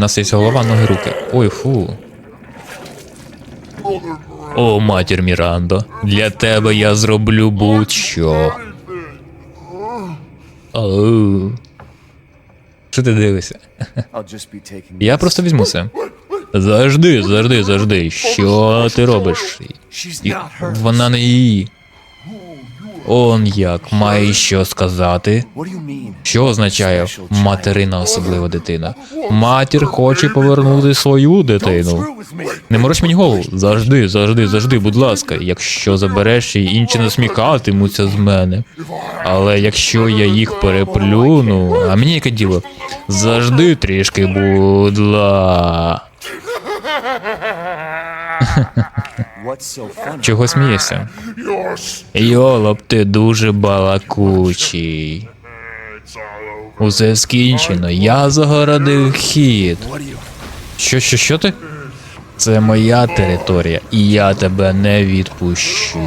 У нас є голова, ноги, руки. Ой, фу. О, матір Мірандо, для тебе я зроблю будь-що. Що ти дивишся? Я просто візьму це. Завжди, завжди, завжди. Що ти робиш? Вона не її. Он як має що сказати. Що означає материна особлива дитина? Матір хоче повернути свою дитину. Не мороч мені голову. Завжди, завжди, завжди, будь ласка. Якщо забереш її, інші насміхатимуться з мене. Але якщо я їх переплюну, а мені яке діло? Завжди трішки будла. Чого смієшся? Йолоп, ти дуже балакучий. Усе скінчено. Я загородив хід. Що, що, що ти? Це моя територія, і я тебе не відпущу.